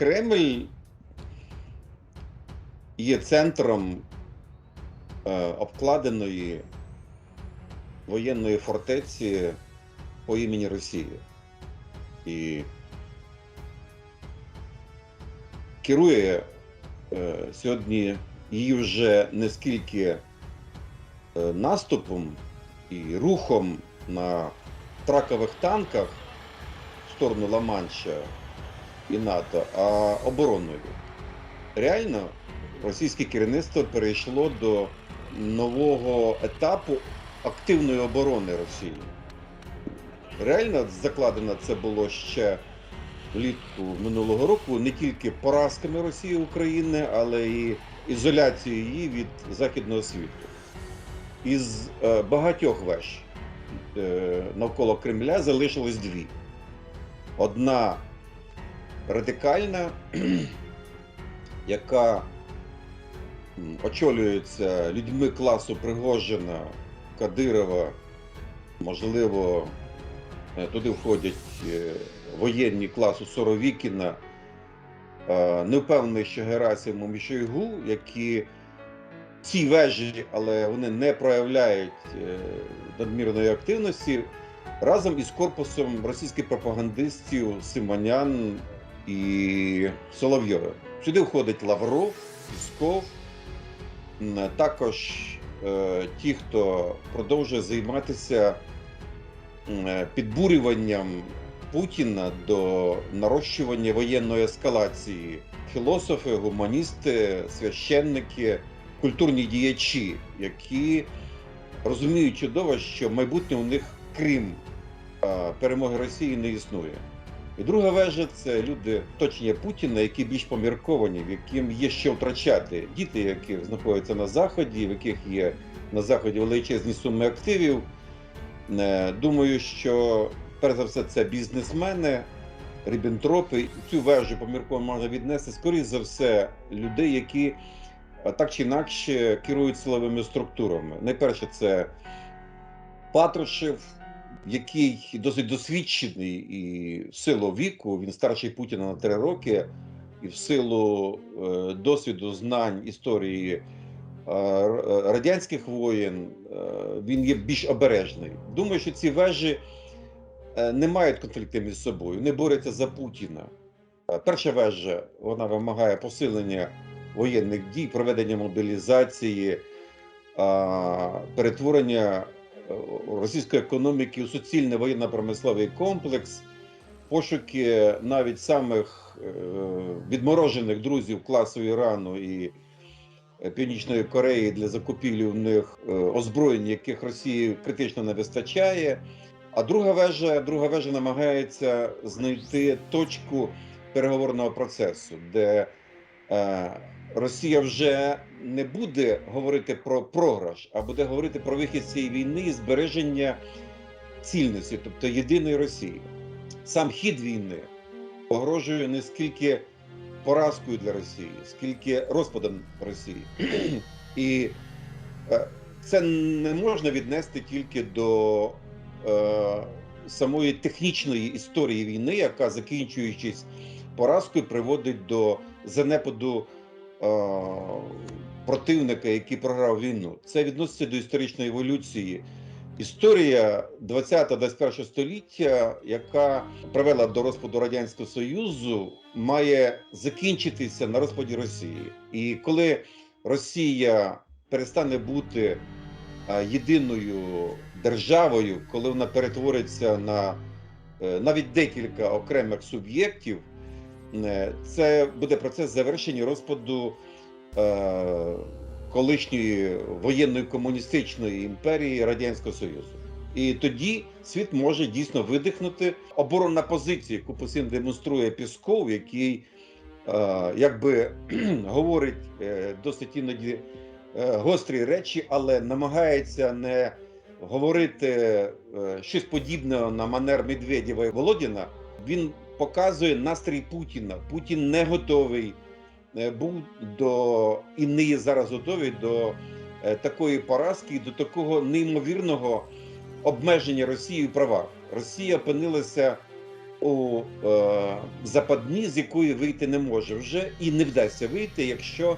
Кремль є центром е, обкладеної воєнної фортеці по імені Росії. І керує е, сьогодні її вже не скільки е, наступом і рухом на тракових танках в сторону Ла-Манша і НАТО, а обороною. Реально, російське керівництво перейшло до нового етапу активної оборони Росії. Реально закладено це було ще влітку минулого року не тільки поразками Росії України, але і ізоляцією її від західного світу. Із е, багатьох веж е, навколо Кремля залишилось дві. Одна радикальна, яка очолюється людьми класу Пригожина, Кадирова, можливо, е, туди входять е, воєнні класу Соровікіна, е, не впевнений, що Герасимом і Шойгу, які ці вежі, але вони не проявляють надмірної активності разом із корпусом російських пропагандистів Симонян і Соловйова. Сюди входить Лавров, Пісков, також е, ті, хто продовжує займатися е, підбурюванням Путіна до нарощування воєнної ескалації. Філософи, гуманісти, священники, культурні діячі, які розуміють чудово, що майбутнє у них крім перемоги Росії не існує. І друга вежа це люди оточення Путіна, які більш помірковані, в яким є що втрачати. Діти, які знаходяться на заході, в яких є на заході величезні суми активів. Е, Думаю, що перш за все це бізнесмени, рібентропи. Цю вежу помірковано можна віднести скоріш за все людей, які е, так чи інакше керують силовими структурами. Найперше, це Патрушев, який досить досвідчений і в силу віку, він старший Путіна на три роки, і в силу е, досвіду знань історії е, радянських воєн е, він є більш обережний. Думаю, що ці вежі е, не мають конфлікту між собою, не борються за Путіна. Е, Перша вежа вона вимагає посилення воєнних дій, проведення мобілізації, перетворення е, російської економіки у суцільний воєнно-промисловий комплекс, пошуки навіть самих е, відморожених друзів класу Ірану і е, Північної Кореї для закупівлі в них е, озброєнь, яких Росії критично не вистачає. А друга вежа, друга вежа намагається знайти точку переговорного процесу, де е, Росія вже не буде говорити про програш, а буде говорити про вихід цієї війни і збереження цільності, тобто єдиної Росії. Сам хід війни погрожує не скільки поразкою для Росії, скільки розпадом Росії. І е, це не можна віднести тільки до е, самої технічної історії війни, яка, закінчуючись поразкою, приводить до занепаду е, противника, який програв війну. Це відноситься до історичної еволюції. Історія 20-21 століття, яка привела до розпаду радянського союзу, має закінчитися на розпаді Росії. І коли Росія перестане бути е, єдиною державою, коли вона перетвориться на е, навіть декілька окремих суб'єктів, це буде процес завершення розпаду е, колишньої воєнної комуністичної імперії Радянського Союзу. І тоді світ може дійсно видихнути. Оборонна позиція, яку постійно демонструє Пісков, який е, якби говорить е, досить іноді е, гострі речі, але намагається не говорити е, щось подібне на манер Медведєва і Володіна. Він показує настрій Путіна. Путін не готовий е, був до і не є зараз готовий до е, такої поразки, до такого неймовірного обмеження Росії в правах. Росія опинилася у е, западні, з якої вийти не може вже і не вдасться вийти, якщо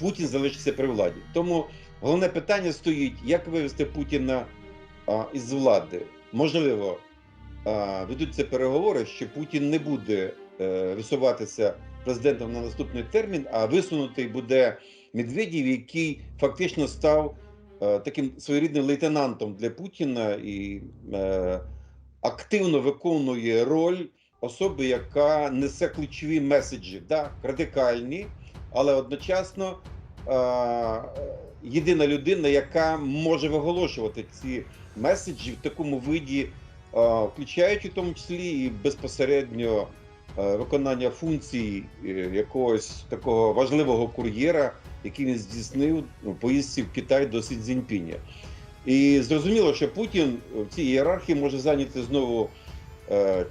Путін залишиться при владі. Тому головне питання стоїть: як вивести Путіна а, із влади? Можливо, ведуться переговори, що Путін не буде е, висуватися президентом на наступний термін, а висунутий буде Медведєв, який фактично став е, таким своєрідним лейтенантом для Путіна і е, активно виконує роль особи, яка несе ключові меседжі, да, радикальні, але одночасно єдина людина, яка може виголошувати ці меседжі в такому виді, включаючи в тому числі і безпосередньо е, виконання функцій е, якогось такого важливого кур'єра, який він здійснив у поїздці в Китай до Сі Цзіньпіня. І зрозуміло, що Путін в цій ієрархії може зайняти знову е,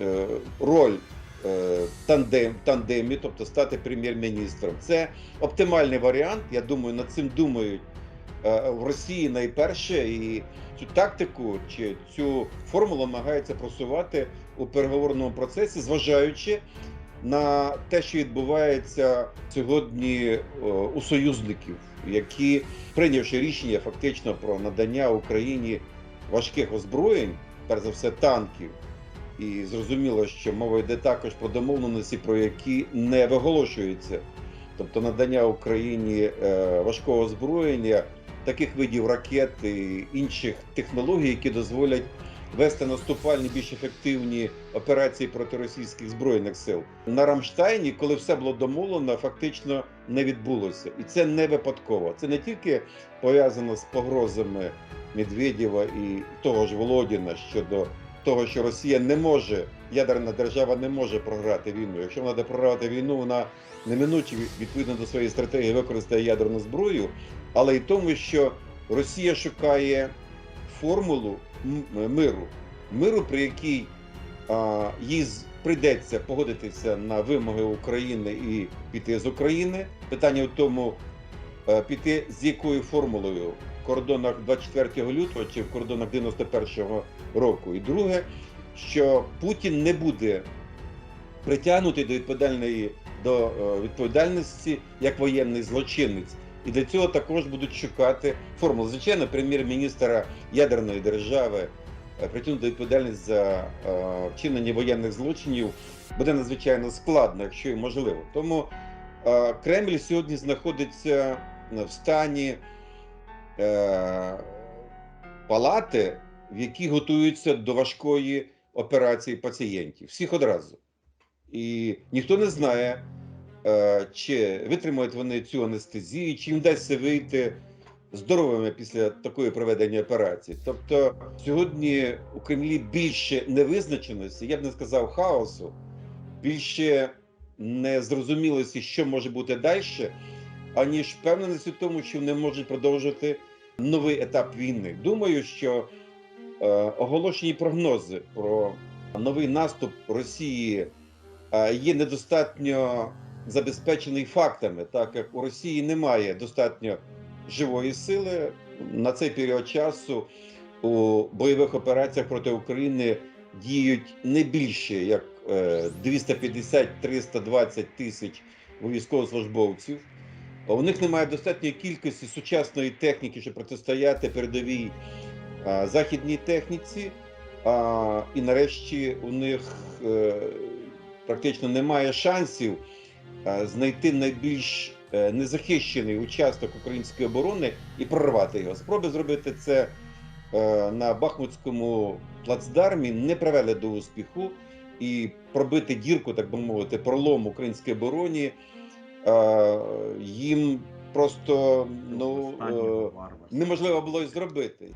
е, роль е, тандем, тандемі, тобто стати прем'єр-міністром. Це оптимальний варіант. Я думаю, над цим думають в Росії найперше, і цю тактику чи цю формулу намагаються просувати у переговорному процесі, зважаючи на те, що відбувається сьогодні е, у союзників, які прийнявши рішення фактично про надання Україні важких озброєнь, перш за все танків. І зрозуміло, що мова йде також про домовленості, про які не виголошується. Тобто надання Україні е, важкого озброєння, таких видів ракет і інших технологій, які дозволять вести наступальні більш ефективні операції проти російських збройних сил на Рамштайні, коли все було домовлено, фактично не відбулося, і це не випадково. Це не тільки пов'язано з погрозами Медведєва і того ж Володіна щодо того, що Росія не може, ядерна держава не може програти війну. Якщо вона буде програти війну, вона неминуче відповідно до своєї стратегії використає ядерну зброю, але й тому, що Росія шукає формулу миру, миру, при якій а, їй прийдеться погодитися на вимоги України і піти з України. Питання в тому, е, піти з якою формулою кордонах 24 лютого чи в кордонах 91-го року. І друге, що Путін не буде притягнутий до відповідальної до е, відповідальності як воєнний злочинець. І для цього також будуть шукати формулу. Звичайно, прем'єр-міністра ядерної держави е, притягнути до відповідальності за е, вчинення воєнних злочинів буде надзвичайно складно, якщо і можливо. Тому Кремль сьогодні знаходиться в стані е, палати, в якій готуються до важкої операції пацієнтів. Всіх одразу. І ніхто не знає, е, чи витримають вони цю анестезію, чи їм вдасться вийти здоровими після такої проведення операції. Тобто сьогодні у Кремлі більше невизначеності, я б не сказав хаосу, більше незрозумілості, що може бути далі, аніж впевненості в тому, що вони можуть продовжити новий етап війни. Думаю, що е, оголошені прогнози про новий наступ Росії е, є недостатньо забезпечений фактами, так як у Росії немає достатньо живої сили на цей період часу у бойових операціях проти України діють не більше як е, 250-320 тисяч військовослужбовців. У них немає достатньої кількості сучасної техніки, щоб протистояти передовій а, західній техніці. А, і нарешті у них е, практично немає шансів е, знайти найбільш е, незахищений участок української оборони і прорвати його. Спроби зробити це е, на Бахмутському плацдармі не привели до успіху і пробити дірку, так би мовити, пролом українській обороні. Е, Їм просто ну е, неможливо було й зробити.